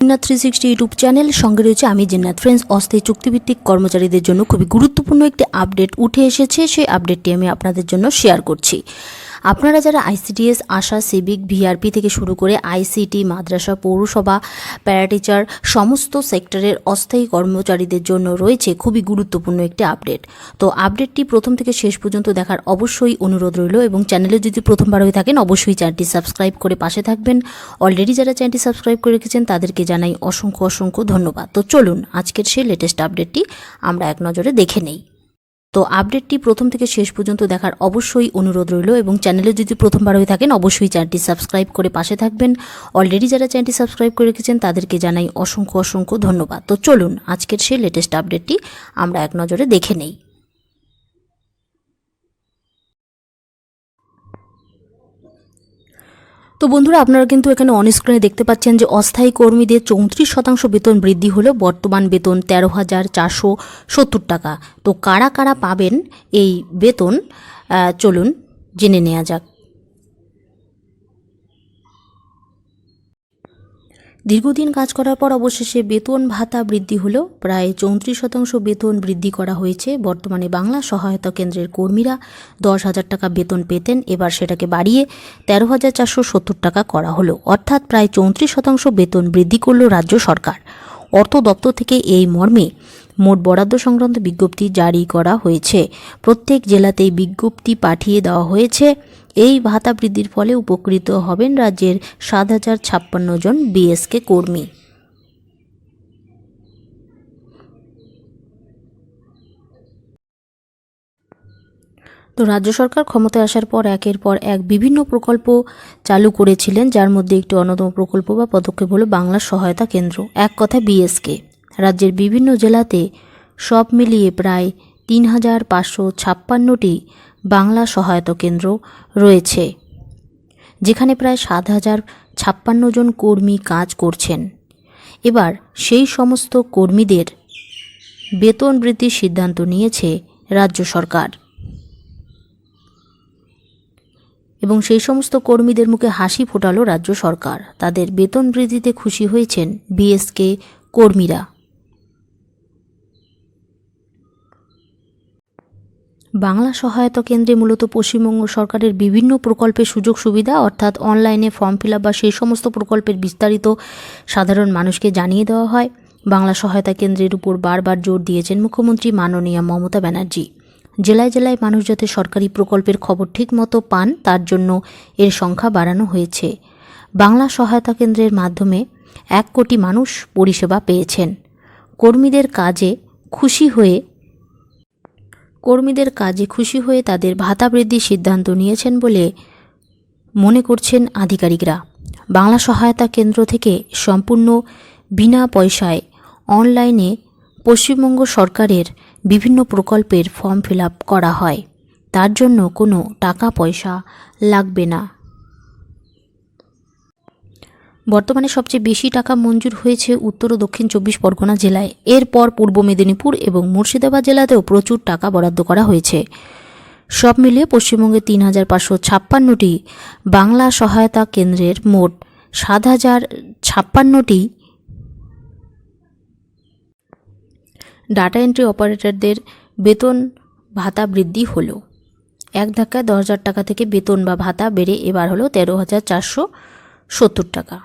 Jinnat three sixty YouTube channel. সঙ্গে রয়েছে আমি জিন্নাত। ফ্রেন্ডস অস্থায়ী চুক্তিভিত্তিক কর্মচারীদের জন্য খুবই গুরুত্বপূর্ণ একটি আপডেট উঠে এসেছে। সেই আপডেটটি আমি আপনাদের জন্য শেয়ার করছি। আপনারা যারা আইসিডিএস, আশা, সিভিক, ভিআরপি থেকে শুরু করে আইসিটি, মাদ্রাসা, পৌরসভা, প্যারাটিচার সমস্ত সেক্টরের অস্থায়ী কর্মচারীদের জন্য রয়েছে খুবই গুরুত্বপূর্ণ একটি আপডেট। তো আপডেটটি প্রথম থেকে শেষ পর্যন্ত দেখার অবশ্যই অনুরোধ রইল এবং চ্যানেলে যদি প্রথমবার হয়ে থাকেন অবশ্যই চ্যানেলটি সাবস্ক্রাইব করে পাশে থাকবেন। অলরেডি যারা চ্যানেলটি সাবস্ক্রাইব করে রেখেছেন, তাদেরকে জানাই অসংখ্য অসংখ্য ধন্যবাদ। তো চলুন আজকের সেই লেটেস্ট আপডেটটি আমরা এক নজরে দেখে নেই। তো আপডেটটি প্রথম থেকে শেষ পর্যন্ত দেখার অবশ্যই অনুরোধ রইল এবং চ্যানেলে যদি প্রথমবার হয়ে থাকেন, অবশ্যই চ্যানেলটি সাবস্ক্রাইব করে পাশে থাকবেন। অলরেডি যারা চ্যানেলটি সাবস্ক্রাইব করে রেখেছেন, তাদেরকে জানাই অসংখ্য অসংখ্য ধন্যবাদ। তো চলুন, আজকের সেই লেটেস্ট আপডেটটি আমরা এক নজরে দেখে নেই। তো বন্ধুরা, আপনারা কিন্তু এখানে অনস্ক্রিনে দেখতে পাচ্ছেন যে অস্থায়ী কর্মীদের চৌত্রিশ শতাংশ বেতন বৃদ্ধি হলো, বর্তমান বেতন তেরো হাজার চারশো সত্তর টাকা। তো কারা কারা পাবেন এই বেতন? চলুন জেনে নেওয়া যাক। দীর্ঘদিন কাজ করার পর অবশেষে বেতন ভাতা বৃদ্ধি হলো প্রায় চৌত্রিশ শতাংশ বেতন বৃদ্ধি করা হয়েছে। বর্তমানে বাংলা সহায়তা কেন্দ্রের কর্মীরা দশ হাজার টাকা বেতন পেতেন। এবার সেটাকে বাড়িয়ে তেরো হাজার চারশো সত্তর টাকা করা হলো। অর্থাৎ প্রায় চৌত্রিশ শতাংশ বেতন বৃদ্ধি করল রাজ্য সরকার। অর্থ দপ্তর থেকে এই মর্মে মোট বরাদ্দ সংক্রান্ত বিজ্ঞপ্তি জারি করা হয়েছে। প্রত্যেক জেলাতেই বিজ্ঞপ্তি পাঠিয়ে দেওয়া হয়েছে। এই ভাতা বৃদ্ধির ফলে উপকৃত হবেন রাজ্যের সাত হাজার ছাপ্পান্ন জন বিএসকে কর্মী। তো রাজ্য সরকার ক্ষমতায় আসার পর একের পর এক বিভিন্ন প্রকল্প চালু করেছিলেন, যার মধ্যে একটি অন্যতম প্রকল্প বা পদক্ষেপ হলো বাংলা সহায়তা কেন্দ্র। এক কথা বিএসকে। রাজ্যের বিভিন্ন জেলাতে সব মিলিয়ে প্রায় তিন হাজার পাঁচশো ছাপ্পান্নটি বাংলা সহায়তা কেন্দ্র রয়েছে, যেখানে প্রায় সাত হাজার ছাপ্পান্ন জন কর্মী কাজ করছেন। এবার সেই সমস্ত কর্মীদের বেতন বৃদ্ধির সিদ্ধান্ত নিয়েছে রাজ্য সরকার। এবং সেই সমস্ত কর্মীদের মুখে হাসি ফোটালো রাজ্য সরকার। তাদের বেতন বৃদ্ধিতে খুশি হয়েছেন বিএসকে কর্মীরা। বাংলা সহায়তা কেন্দ্রে মূলত পশ্চিমবঙ্গ সরকারের বিভিন্ন প্রকল্পের সুযোগ সুবিধা, অর্থাৎ অনলাইনে ফর্ম ফিল বা সেই সমস্ত প্রকল্পের বিস্তারিত সাধারণ মানুষকে জানিয়ে দেওয়া হয়। বাংলা সহায়তা কেন্দ্রের উপর বারবার জোর দিয়েছেন মুখ্যমন্ত্রী মাননীয়া মমতা ব্যানার্জি। জেলায় জেলায় মানুষ যাতে সরকারি প্রকল্পের খবর ঠিক মতো পান, তার জন্য এর সংখ্যা বাড়ানো হয়েছে। বাংলা সহায়তা কেন্দ্রের মাধ্যমে এক কোটি মানুষ পরিষেবা পেয়েছেন। কর্মীদের কাজে খুশি হয়ে কর্মীদের কাজে খুশি হয়ে তাদের ভাতা বৃদ্ধির সিদ্ধান্ত নিয়েছেন বলে মনে করছেন আধিকারিকরা। বাংলা সহায়তা কেন্দ্র থেকে সম্পূর্ণ বিনা পয়সায় অনলাইনে পশ্চিমবঙ্গ সরকারের বিভিন্ন প্রকল্পের ফর্ম ফিল করা হয়। তার জন্য কোনো টাকা পয়সা লাগবে না। বর্তমানে সবচেয়ে বেশি টাকা মঞ্জুর হয়েছে উত্তর ও দক্ষিণ চব্বিশ পরগনা জেলায়। এরপর পূর্ব মেদিনীপুর এবং মুর্শিদাবাদ জেলাতেও প্রচুর টাকা বরাদ্দ করা হয়েছে। সব মিলিয়ে পশ্চিমবঙ্গে তিন হাজার পাঁচশো ছাপ্পান্নটি, বাংলা সহায়তা কেন্দ্রের মোট সাত হাজার ছাপ্পান্নটি ডাটা এন্ট্রি অপারেটরদের বেতন ভাতা বৃদ্ধি হলো। এক ধাক্কায় দশ হাজার টাকা থেকে বেতন বা ভাতা বেড়ে এবার হলো তেরো হাজার চারশো সত্তর টাকা।